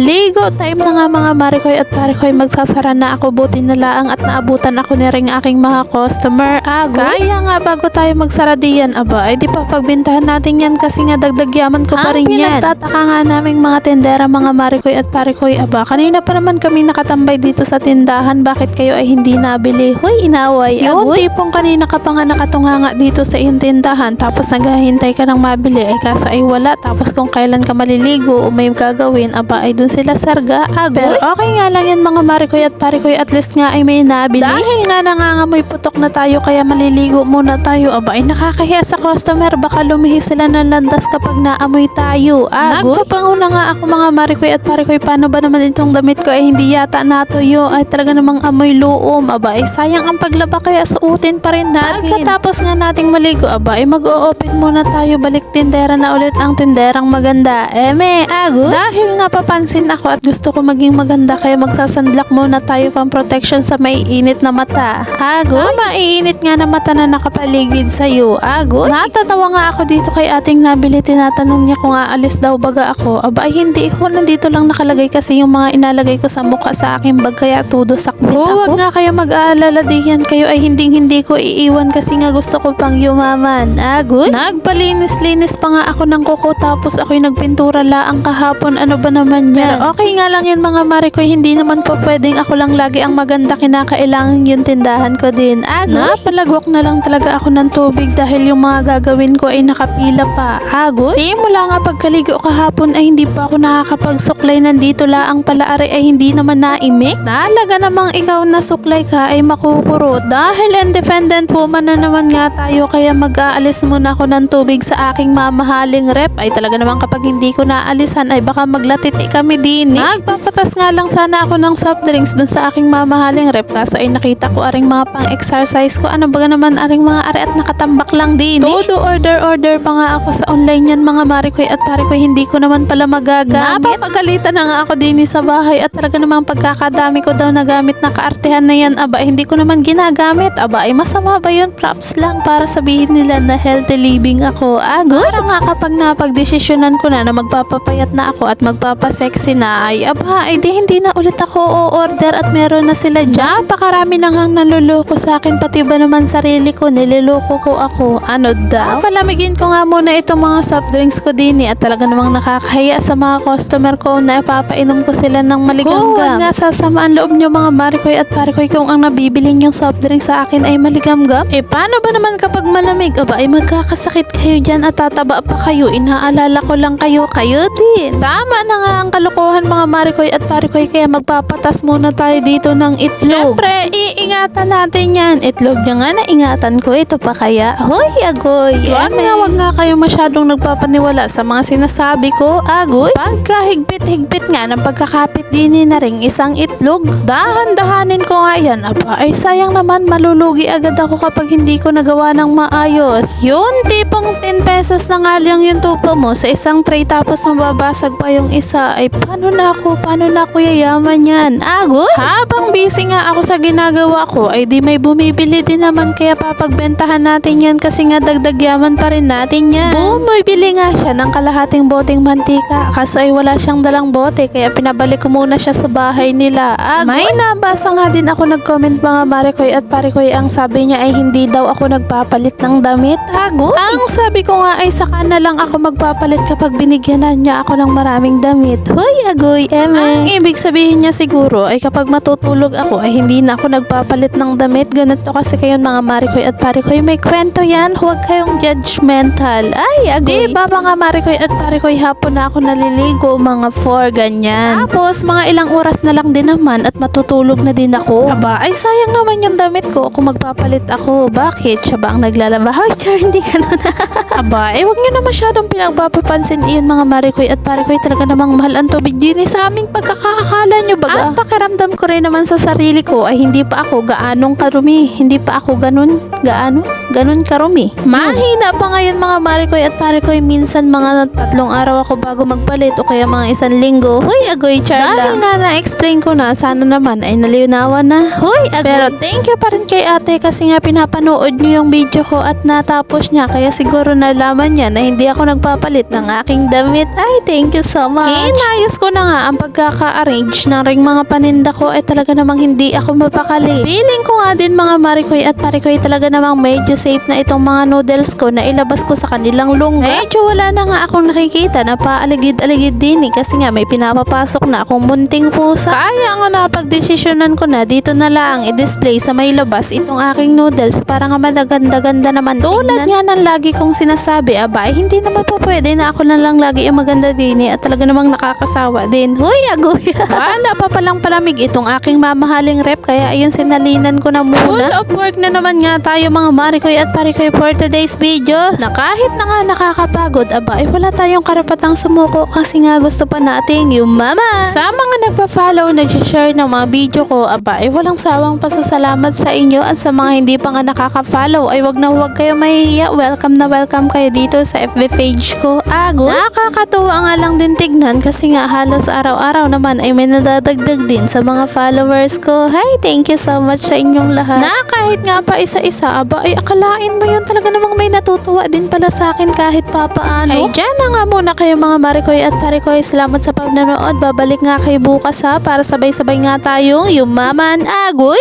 Ligo time na nga mga Marikoy at Parikoy magsasara na ako buti na laang at naabutan ako ni ring aking mga customer. Ago. Kaya nga bago tayo magsara diyan, aba, ay di pa pagbintahan natin yan kasi nga dagdag yaman ko pa rin yan. Pinagtataka nga naming mga tendera mga Marikoy at Parikoy, aba, kanina pa naman kami nakatambay dito sa tindahan, bakit kayo ay hindi nabili? Hoy, inaway. Yung Agoy. tipong kanina ka pa nga nakatunga nga dito sa iyong tindahan, tapos naghahintay ka ng mabili, ay kasa ay wala, tapos kung kailan ka maliligo o may gagawin, aba, ay dun sila sarga, agoy. Pero okay nga lang yan mga Marikoy at Parikoy, at least nga ay may nabili. Dahil nga nangangamoy putok na tayo, kaya maliligo muna tayo, aba, ay nakakahiya sa customer, baka lumihis sila ng landas kapag naamoy tayo, agoy. Nagpapanguna nga ako mga Marikoy at Parikoy, paano ba naman itong damit ko ay hindi yata natuyo, ay talaga namang amoy loom, aba, ay sayang ang paglaba, kaya suotin pa rin natin. Pagkatapos nga nating maligo, aba, ay mag-o-open muna tayo, balik tindera na ulit ang tinderang maganda. Eme, ago. Dahil nga papansin ako at gusto ko maging maganda, kaya magsasanдлak muna tayo pang protection sa maiinit na mata. Ago. Sa maiinit nga na mata na nakapaligid sa'yo. Ago. Natatawa nga ako dito kay ating nabili, tinatanong niya kung aalis daw baga ako. Aba, ay hindi ko, nandito lang nakalagay kasi yung mga inalagay ko sa mukha sa aking bag, kaya tudo sakmit ako. Huwag nga kayo mag-aalala diyan, kayo ay hindi hindi ko iiwan kasi nga gusto ko pang yumaman. Agoy. Nagpalinis-linis pa nga ako ng kuko tapos ako'y nagpintura laang kahapon. Ano ba naman yan? Pero okay nga lang yan mga Marikoy, hindi naman po pwedeng ako lang lagi ang maganda kinakailangan yung tindahan ko din. Agoy. Napalagwak na lang talaga ako ng tubig dahil yung mga gagawin ko ay nakapila pa. Agoy. Simula nga pagkaligo kahapon ay hindi pa ako nakakapagsuklay nandito laang pala are ay hindi naman naimik. Talaga namang ikaw na suklay ka ay makukurot. Dahil independent woman na naman nga tayo kaya mag-aalis muna ako ng tubig sa aking mamahaling rep. Ay talaga naman kapag hindi ko naalisan ay baka maglatiti kami din. eh. Nagpapatas nga lang sana ako ng soft drinks dun sa aking mamahaling rep kaso ay nakita ko aring mga pang-exercise ko. Ano ba naman aring mga are at nakatambak lang din. Todo order-order pa nga ako sa online yan mga marikoy at parikoy hindi ko naman pala magagamit. Napapagalitan na nga ako din sa bahay at talaga namang pagkakadami ko daw nagamit na kaartehan na yan. Aba, hindi ko naman ginagamit. Aba, ay masama ba yun? Props lang para sabihin nila na healthy living ako. Agoy. Para nga kapag napagdesisyonan ko na na magpapapayat na ako at magpapasexy na ay aba, ay di hindi na ulit ako o-order at meron na sila dyan. Napakarami na nga naluloko sa akin pati ba naman sarili ko nililoko ko ako. Ano daw? Palamigin ko nga muna itong mga soft drinks ko din eh, at talaga namang nakakahiya sa mga customer ko na ipapainom ko sila ng maligamgam. Huwag nga sasama ang loob nyo mga marikoy at parikoy kung ang nabibili yung soft drink sa akin ay maligamgam. Eh paano ba naman kapag malamig? Aba ay magkakasakit kayo dyan at tataba pa kayo. Inaalala ko lang kayo, kayo din. Tama na nga ang kalokohan mga marikoy at parikoy kaya magpapatas muna tayo dito ng itlog. Siyempre, iingatan natin yan. Itlog niya nga na ingatan ko. Ito pa kaya? Hoy, agoy. Wag nga, wag nga kayo masyadong nagpapaniwala sa mga sinasabi ko. Agoy. Pagkahigpit-higpit nga ng pagkakapit din na ring isang itlog. Dahan-dahanin ko nga yan. Aba, ay sayang naman malulugi agad ako kapag hindi ko nagawa ng maayos. Yun, tipong 10 pesos na nga lang yung tupo mo sa isang tray tapos mababasag pa yung isa. Ay, paano na ako? Paano na ako yayaman yan? Agoy? Habang busy nga ako sa ginagawa ko, ay di may bumibili din naman kaya papagbentahan natin yan kasi nga dagdag yaman pa rin natin yan. Bumibili nga siya ng kalahating boteng mantika kaso ay wala siyang dalang bote kaya pinabalik ko muna siya sa bahay nila. Agoy? May nabasa nga din ako nag-comment mga Marikoy at Parikoy ang sabi niya ay hindi daw ako nagpapalit ng damit. Agoy? Ang sabi ko nga ay saka na lang ako magpapalit kapag binigyanan niya ako ng maraming damit. Hoy, agoy, eme. Ang ibig sabihin niya siguro ay kapag matutulog ako ay hindi na ako nagpapalit ng damit. Ganito kasi kayo mga Marikoy at Parikoy. May kwento yan. Huwag kayong judgmental. Ay, agoy. Di ba mga Marikoy at Parikoy hapon na ako naliligo mga 4 ganyan. Tapos mga ilang oras na lang din naman at matutulog na din ako. Aba, ay sayang naman yung damit ko kung magpapalit ako. Bakit? Siya ba ang naglalaba? Ay, char, hindi ka na. Aba, eh wag niyo na masyadong pinagpapapansin iyon mga Marikoy at Parikoy talaga namang mahal ang tubig din eh, sa aming pagkakakala nyo baga. Ang pakiramdam ko rin naman sa sarili ko ay hindi pa ako gaanong karumi. Hindi pa ako ganun. Gaano? Ganun karumi. Mahina pa ngayon mga Marikoy at Parikoy minsan mga tatlong araw ako bago magpalit o kaya mga isang linggo. Huy, agoy char Dahil nga na-explain ko na, sana naman ay naliwnawan na. Huy, agoy. Pero thank you pa rin kay ate kasi nga pinapanood niyo yung video ko at natapos niya kaya siguro nalaman niya na hindi ako nagpapalit ng aking damit. Ay, thank you so much. Inayos ko na nga ang pagkaka-arrange ng ring mga paninda ko ay talaga namang hindi ako mapakali. Feeling ko nga din mga Marikoy at Parikoy talaga namang medyo safe na itong mga noodles ko na ilabas ko sa kanilang lungga. Medyo wala na nga akong nakikita na paaligid-aligid din eh kasi nga may pinapapasok na akong munting pusa. Kaya nga napagdesisyonan ko na dito na lang i-display sa may labas itong aking noodles para nga madaganda-ganda naman. Tulad nga ng lagi kong sinasabi, aba, eh, hindi naman po pwede na ako na lang lagi ang maganda din eh at talaga namang nakakasawa din. Huy, agoy! Wala pa palang palamig itong aking mamahaling rep kaya ayun sinalinan ko na muna. Full of work na naman nga tayo mga Marikoy at Parikoy for today's video na kahit na nga nakakapagod, aba, eh, wala tayong karapatang sumuko kasi nga gusto pa nating yumaman. Sa mga nagpa-follow, nag-share ng mga video ko, aba, eh, walang sawang pasasalamat sa inyo at sa mga hindi pa nga nakaka-follow, ay wag na wag kayo mahihiya. Welcome na welcome kayo dito sa FB page ko. Ago, nakakatuwa nga lang din tignan kasi nga halos araw-araw naman ay may nadadagdag din sa mga followers ko. Hi, thank you so much sa inyong lahat. Na kahit nga pa isa-isa, aba, ay akalain mo yun talaga namang may natutuwa din pala sa akin kahit papaano. Ay, dyan na nga muna kayo mga Marikoy at Parikoy. Salamat sa panonood. Babalik nga kayo bukas ha para sabay-sabay nga tayong yumaman agoy.